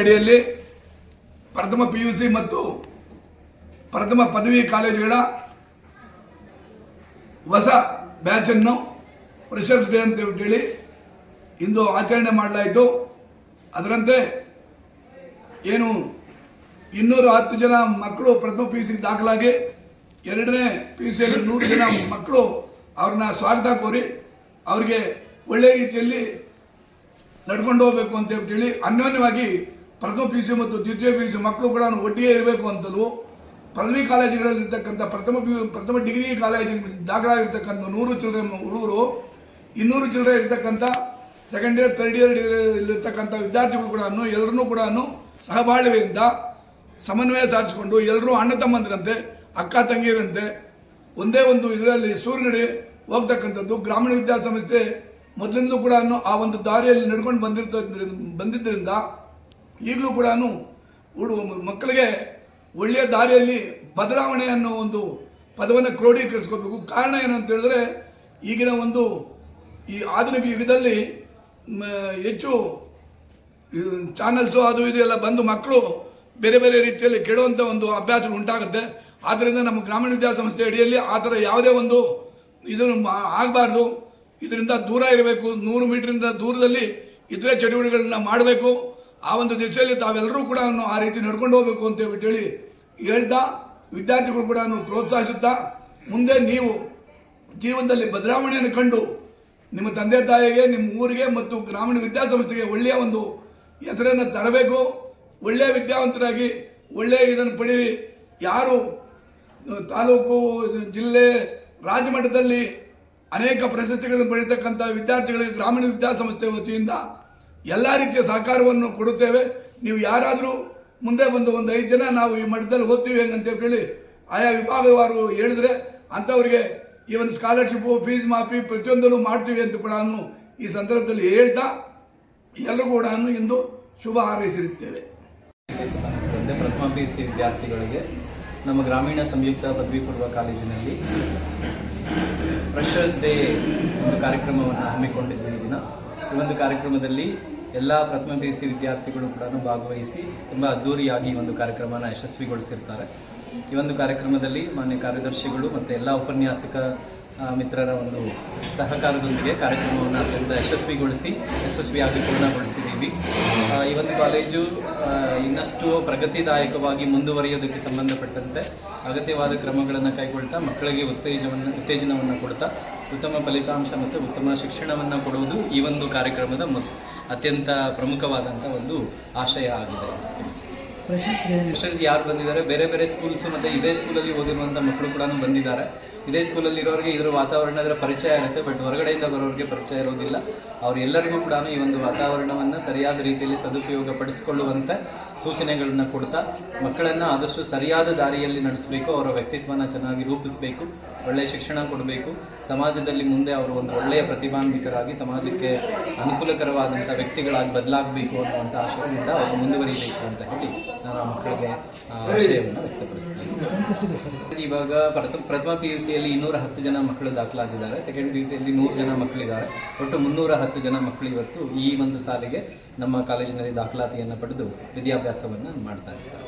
ಅಡಿಯಲ್ಲಿ ಪ್ರಥಮ P U C ಮತ್ತು ಪ್ರಥಮ ಪದವಿ ಕಾಲೇಜುಗಳ ಹೊಸ ಬ್ಯಾಚನ್ನು ಫ್ರೆಷರ್ಸ್ ಡೇ ಅಂತ ಹೇಳಿ ಇಂದು ಆಚರಣೆ ಮಾಡಲಾಯಿತು. ಅದರಂತೆ ಏನು ಇನ್ನೂರ ಹತ್ತು ಜನ ಮಕ್ಕಳು ಪ್ರಥಮ ಪಿ ಯು ಸಿಗೆ ದಾಖಲಾಗಿ, ಎರಡನೇ ಪಿ ಯು ಸಿಯಲ್ಲಿ ನೂರು ಜನ ಮಕ್ಕಳು ಅವ್ರನ್ನ ಸ್ವಾಗತ ಕೋರಿ ಅವರಿಗೆ ಒಳ್ಳೆಯ ರೀತಿಯಲ್ಲಿ ನಡ್ಕೊಂಡು ಹೋಗ್ಬೇಕು ಅಂತ ಹೇಳಿ ಅನ್ಯೋನ್ಯವಾಗಿ ಪ್ರಥಮ ಪಿ ಯು ಸಿ ಮತ್ತು ದ್ವಿತೀಯ ಪಿ ಯು ಸಿ ಮಕ್ಕಳು ಕೂಡ ಒಟ್ಟಿಗೆ ಇರಬೇಕು ಅಂತಲೂ ಪದವಿ ಕಾಲೇಜುಗಳಲ್ಲಿ ಇರ್ತಕ್ಕಂಥ ಪ್ರಥಮ ಪಿ, ಪ್ರಥಮ ಡಿಗ್ರಿ ಕಾಲೇಜಿಗೆ ದಾಖಲಾಗಿರ್ತಕ್ಕಂಥ ನೂರು ಚಿಲ್ಲರೆ ಹುಡುಗರು ಇನ್ನೂರು ಚಿಲ್ಲರೆ ಇರ್ತಕ್ಕಂಥ ಸೆಕೆಂಡ್ ಇಯರ್ ಥರ್ಡ್ ಇಯರ್ ಇರ್ತಕ್ಕಂಥ ವಿದ್ಯಾರ್ಥಿಗಳು ಕೂಡ ಎಲ್ಲರನ್ನೂ ಕೂಡ ಸಹಬಾಳ್ವೆಯಿಂದ ಸಮನ್ವಯ ಸಾಧಿಸಿಕೊಂಡು ಎಲ್ಲರೂ ಅಣ್ಣ ತಮ್ಮಂದಿರಂತೆ, ಅಕ್ಕ ತಂಗಿಯರಂತೆ ಒಂದೇ ಒಂದು ಇದರಲ್ಲಿ ಸೂರ್ಯನಡಿ ಹೋಗ್ತಕ್ಕಂಥದ್ದು ಗ್ರಾಮೀಣ ವಿದ್ಯಾಸಂಸ್ಥೆ ಮೊದಲಿಂದಲೂ ಕೂಡ ಆ ಒಂದು ದಾರಿಯಲ್ಲಿ ನಡ್ಕೊಂಡು ಬಂದಿರ್ತ, ಬಂದಿದ್ದರಿಂದ ಈಗಲೂ ಕೂಡ ಮಕ್ಕಳಿಗೆ ಒಳ್ಳೆಯ ದಾರಿಯಲ್ಲಿ ಬದಲಾವಣೆ ಅನ್ನೋ ಒಂದು ಪದವನ್ನು ಕ್ರೋಢೀಕರಿಸ್ಕೋಬೇಕು ಕಾರಣ ಏನು ಅಂತ ಹೇಳಿದ್ರೆ, ಈಗಿನ ಒಂದು ಈ ಆಧುನಿಕ ಯುಗದಲ್ಲಿ ಹೆಚ್ಚು ಚಾನಲ್ಸು ಅದು ಇದು ಎಲ್ಲ ಬಂದು ಮಕ್ಕಳು ಬೇರೆ ಬೇರೆ ರೀತಿಯಲ್ಲಿ ಕೇಳುವಂಥ ಒಂದು ಅಭ್ಯಾಸ ಉಂಟಾಗುತ್ತೆ. ಆದ್ದರಿಂದ ನಮ್ಮ ಗ್ರಾಮೀಣ ವಿದ್ಯಾಸಂಸ್ಥೆ ಅಡಿಯಲ್ಲಿ ಆ ಥರ ಯಾವುದೇ ಒಂದು ಇದನ್ನು ಆಗಬಾರ್ದು. ಇದರಿಂದ ದೂರ ಇರಬೇಕು. ನೂರು ಮೀಟ್ರಿಂದ ದೂರದಲ್ಲಿ ಇತರೆ ಚಟುವಟಿಕೆಗಳನ್ನ ಮಾಡಬೇಕು. ಆ ಒಂದು ದಿಶೆಯಲ್ಲಿ ತಾವೆಲ್ಲರೂ ಕೂಡ ಆ ರೀತಿ ನಡ್ಕೊಂಡು ಹೋಗಬೇಕು ಅಂತ ಹೇಳಿ ಹೇಳ್ತಾ, ವಿದ್ಯಾರ್ಥಿಗಳು ಕೂಡ ಪ್ರೋತ್ಸಾಹಿಸುತ್ತಾ, ಮುಂದೆ ನೀವು ಜೀವನದಲ್ಲಿ ಬದಲಾವಣೆಯನ್ನು ಕಂಡು ನಿಮ್ಮ ತಂದೆ ತಾಯಿಗೆ, ನಿಮ್ಮ ಊರಿಗೆ ಮತ್ತು ಗ್ರಾಮೀಣ ವಿದ್ಯಾಸಂಸ್ಥೆಗೆ ಒಳ್ಳೆಯ ಒಂದು ಹೆಸರನ್ನು ತರಬೇಕು, ಒಳ್ಳೆಯ ವಿದ್ಯಾವಂತರಾಗಿ, ಒಳ್ಳೆಯ ಇದನ್ನು ಪಡೀರಿ ಯಾರು, ತಾಲೂಕು, ಜಿಲ್ಲೆ ರಾಜ್ಯ ಮಟ್ಟದಲ್ಲಿ ಅನೇಕ ಪ್ರಶಸ್ತಿಗಳನ್ನು ಪಡೆಯತಕ್ಕಂಥ ವಿದ್ಯಾರ್ಥಿಗಳಿಗೆ ಗ್ರಾಮೀಣ ವಿದ್ಯಾಸಂಸ್ಥೆ ವತಿಯಿಂದ ಎಲ್ಲ ರೀತಿಯ ಸಹಕಾರವನ್ನು ಕೊಡುತ್ತೇವೆ. ನೀವು ಯಾರಾದರೂ ಮುಂದೆ ಬಂದು ಒಂದು ಐದು ಜನ ನಾವು ಈ ಮಠದಲ್ಲಿ ಓದ್ತೀವಿ ಹೆಂಗಂತ ಹೇಳಿ ಆಯಾ ವಿಭಾಗವಾರು ಹೇಳಿದ್ರೆ ಅಂಥವ್ರಿಗೆ ಈ ಒಂದು ಸ್ಕಾಲರ್ಶಿಪ್ಪು ಫೀಸ್ ಮಾಫಿ ಪ್ರತಿಯೊಂದನ್ನು ಮಾಡ್ತೀವಿ ಅಂತ ಕೂಡ ಈ ಸಂದರ್ಭದಲ್ಲಿ ಹೇಳ್ತಾ ಎಲ್ಲರೂ ಕೂಡ ಇಂದು ಶುಭ ಹಾರೈಸಿರುತ್ತೇವೆ. ಪ್ರಥಮ ಪಿ ಯು ಸಿ ವಿದ್ಯಾರ್ಥಿಗಳಿಗೆ ನಮ್ಮ ಗ್ರಾಮೀಣ ಸಂಯುಕ್ತ ಪದವಿ ಪೂರ್ವ ಕಾಲೇಜಿನಲ್ಲಿ ಫ್ರೆಷರ್ಸ್ ಒಂದು ಕಾರ್ಯಕ್ರಮವನ್ನು ಹಮ್ಮಿಕೊಂಡಿದ್ದು ಈ ದಿನ. ಈ ಒಂದು ಕಾರ್ಯಕ್ರಮದಲ್ಲಿ ಎಲ್ಲ ಪ್ರಥಮ ಪಿ ಸಿ ವಿದ್ಯಾರ್ಥಿಗಳು ಕೂಡ ಭಾಗವಹಿಸಿ ತುಂಬ ಅದ್ಧೂರಿಯಾಗಿ ಈ ಒಂದು ಕಾರ್ಯಕ್ರಮನ ಯಶಸ್ವಿಗೊಳಿಸಿರ್ತಾರೆ. ಈ ಒಂದು ಕಾರ್ಯಕ್ರಮದಲ್ಲಿ ಮಾನ್ಯ ಕಾರ್ಯದರ್ಶಿಗಳು ಮತ್ತು ಎಲ್ಲ ಉಪನ್ಯಾಸಕ ಮಿತ್ರರ ಒಂದು ಸಹಕಾರದೊಂದಿಗೆ ಕಾರ್ಯಕ್ರಮವನ್ನು ಅತ್ಯಂತ ಯಶಸ್ವಿಗೊಳಿಸಿ, ಯಶಸ್ವಿಯಾಗಿ ಪೂರ್ಣಗೊಳಿಸಿದ್ದೀವಿ. ಈ ಒಂದು ಕಾಲೇಜು ಇನ್ನಷ್ಟು ಪ್ರಗತಿದಾಯಕವಾಗಿ ಮುಂದುವರಿಯೋದಕ್ಕೆ ಸಂಬಂಧಪಟ್ಟಂತೆ ಅಗತ್ಯವಾದ ಕ್ರಮಗಳನ್ನು ಕೈಗೊಳ್ತಾ ಮಕ್ಕಳಿಗೆ ಉತ್ತೇಜವನ್ನು, ಉತ್ತೇಜನವನ್ನು ಕೊಡ್ತಾ ಉತ್ತಮ ಫಲಿತಾಂಶ ಮತ್ತು ಉತ್ತಮ ಶಿಕ್ಷಣವನ್ನು ಕೊಡುವುದು ಈ ಒಂದು ಕಾರ್ಯಕ್ರಮದ ಮೊ- ಅತ್ಯಂತ ಪ್ರಮುಖವಾದಂಥ ಒಂದು ಆಶಯ ಆಗಿದೆ. ಫ್ರೆಷರ್ಸ್ ಯಾರು ಬಂದಿದ್ದಾರೆ? ಬೇರೆ ಬೇರೆ ಸ್ಕೂಲ್ಸ್ ಮತ್ತು ಇದೇ ಸ್ಕೂಲಲ್ಲಿ ಓದಿರುವಂಥ ಮಕ್ಕಳು ಕೂಡ ಬಂದಿದ್ದಾರೆ. ಇದೇ ಸ್ಕೂಲಲ್ಲಿ ಇರೋರಿಗೆ ಇದರ ವಾತಾವರಣ ಅದರ ಪರಿಚಯ ಆಗುತ್ತೆ ಬಟ್ ಹೊರಗಡೆಯಿಂದ ಬರೋರಿಗೆ ಪರಿಚಯ ಇರೋದಿಲ್ಲ. ಅವರೆಲ್ಲರಿಗೂ ಕೂಡ ಈ ಒಂದು ವಾತಾವರಣವನ್ನು ಸರಿಯಾದ ರೀತಿಯಲ್ಲಿ ಸದುಪಯೋಗ ಪಡಿಸಿಕೊಳ್ಳುವಂತೆ ಸೂಚನೆಗಳನ್ನು ಕೊಡ್ತಾ, ಮಕ್ಕಳನ್ನು ಆದಷ್ಟು ಸರಿಯಾದ ದಾರಿಯಲ್ಲಿ ನಡೆಸಬೇಕು, ಅವರ ವ್ಯಕ್ತಿತ್ವನ ಚೆನ್ನಾಗಿ ರೂಪಿಸಬೇಕು ಒಳ್ಳೆಯ ಶಿಕ್ಷಣ ಕೊಡಬೇಕು. ಸಮಾಜದಲ್ಲಿ ಮುಂದೆ ಅವರು ಒಂದು ಒಳ್ಳೆಯ ಪ್ರತಿಭಾನ್ವಿತರಾಗಿ ಸಮಾಜಕ್ಕೆ ಅನುಕೂಲಕರವಾದಂಥ ವ್ಯಕ್ತಿಗಳಾಗಿ ಬದಲಾಗಬೇಕು ಅನ್ನುವಂಥ ಆಶಯದಿಂದ ಅವರು ಮುಂದುವರಿಯಬೇಕು ಅಂತ ಹೇಳಿ ನಾನು ಆ ಮಕ್ಕಳಿಗೆ ಆಶಯವನ್ನು ವ್ಯಕ್ತಪಡಿಸ್ತೀನಿ. ಇವಾಗ ಪ್ರಥಮ ಪ್ರಥಮ ಪಿ ಯು ಸಿಯಲ್ಲಿ ಇನ್ನೂರ ಹತ್ತು ಜನ ಮಕ್ಕಳು ದಾಖಲಾಗಿದ್ದಾರೆ. ಸೆಕೆಂಡ್ ಪಿ ಯು ಸಿಯಲ್ಲಿ ನೂರು ಜನ ಮಕ್ಕಳಿದ್ದಾರೆ. ಒಟ್ಟು ಮುನ್ನೂರ ಹತ್ತು ಜನ ಮಕ್ಕಳು ಇವತ್ತು ಈ ಒಂದು ಸಾಲಿಗೆ ನಮ್ಮ ಕಾಲೇಜಿನಲ್ಲಿ ದಾಖಲಾತಿಯನ್ನು ಪಡೆದು ವಿದ್ಯಾಭ್ಯಾಸವನ್ನು ಮಾಡ್ತಾ ಇದ್ದಾರೆ.